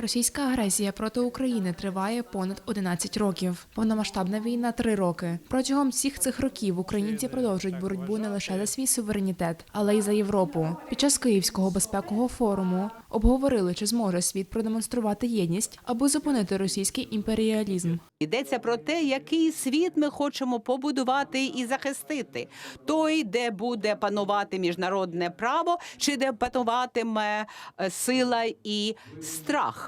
Російська агресія проти України триває понад 11 років. Повномасштабна війна три роки. Протягом всіх цих років українці продовжують боротьбу не лише за свій суверенітет, але й за Європу. Під час Київського безпекового форуму обговорили, чи зможе світ продемонструвати єдність, аби зупинити російський імперіалізм. Йдеться про те, який світ ми хочемо побудувати і захистити. Той, де буде панувати міжнародне право, чи де пануватиме е, сила і страх.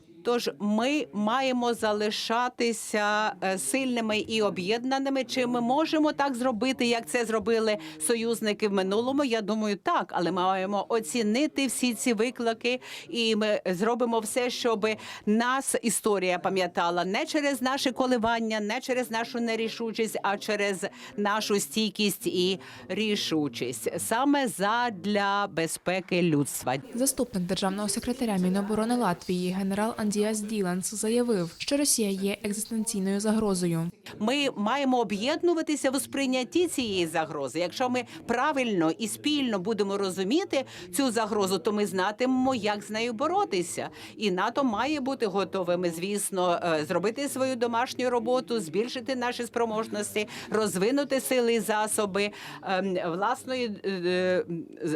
Тож ми маємо залишатися е, сильними і об'єднаними. Чи ми можемо так зробити, як це зробили союзники в минулому? Я думаю, так, але ми маємо оцінити всі ці виклики, і ми зробимо все, щоб нас історія пам'ятала не через наші коливання, не через нашу нерішучість, а через нашу стійкість і рішучість, саме задля безпеки людства. Заступник державного секретаря Міноборони Латвії генерал Андіас Діланс заявив, що Росія є екзистенційною загрозою. Ми маємо об'єднуватися в сприйнятті цієї загрози. Якщо ми правильно і спільно будемо розуміти цю загрозу, то ми знатимемо, як з нею боротися. І НАТО має бути готовими, звісно, е, зробити свою домашню роботу, збільшити наші спроможності, розвинути сили і засоби ем, власної е,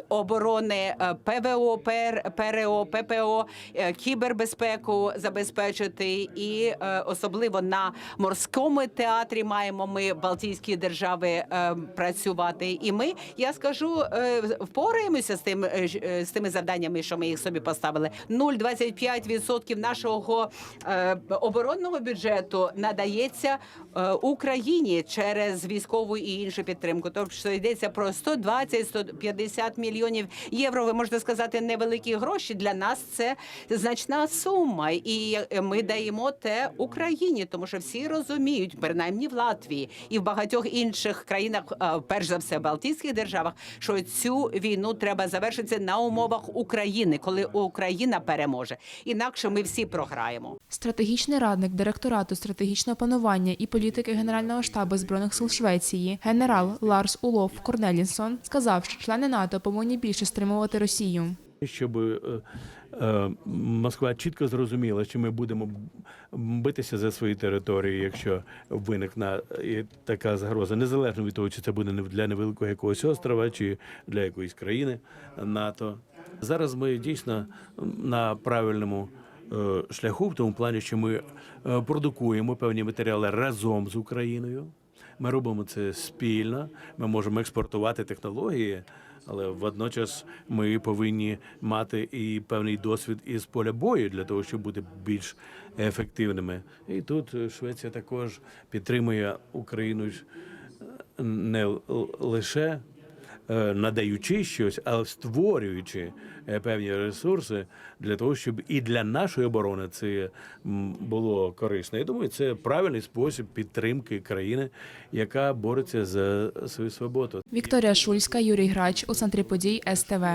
оборони, е, ПВО, ПР, ПРО, ППО, е, забезпечити, і е, особливо на морському театрі маємо ми Балтійські держави е, працювати. І ми, я скажу, е, впораємося з тим з тими завданнями, що ми їх собі поставили. 0,25% нашого оборонного бюджету надається Україні через військову і іншу підтримку. Тобто йдеться про 120-150 мільйонів євро. Ви можете сказати, невеликі гроші для нас це значна сума, і ми даємо те Україні, тому що всі розуміють, принаймні в Латвії і в багатьох інших країнах, е, перш за все, в Балтійських державах, що цю війну треба завершити на умовах України, коли Україна переможе. Інакше ми всі програємо. Стратегічний радник директорату стратегічного планування і політики Генерального штабу збройних сил Швеції, генерал Ларс Улов Корнелінсон, сказав, що члени НАТО повинні більше стримувати Росію. щоб е, е, Москва чітко зрозуміла, що ми будемо битися за свої території, якщо виникне е, така загроза, незалежно від того, чи це буде для невеликого якогось острова, чи для якоїсь країни НАТО. Зараз ми дійсно на правильному е, шляху, в тому плані, що ми е, продукуємо певні матеріали разом з Україною. Ми робимо це спільно. Ми можемо експортувати технології, але водночас ми повинні мати і певний досвід із поля бою для того, щоб бути більш ефективними. І тут Швеція також підтримує Україну е, не лише надаючи щось, але створюючи е, певні ресурси для того, щоб і для нашої оборони це було корисно. Я думаю, це правильний спосіб підтримки країни, яка бореться за свою свободу. Вікторія Шульська, Юрій Грач у центрі подій СТВ.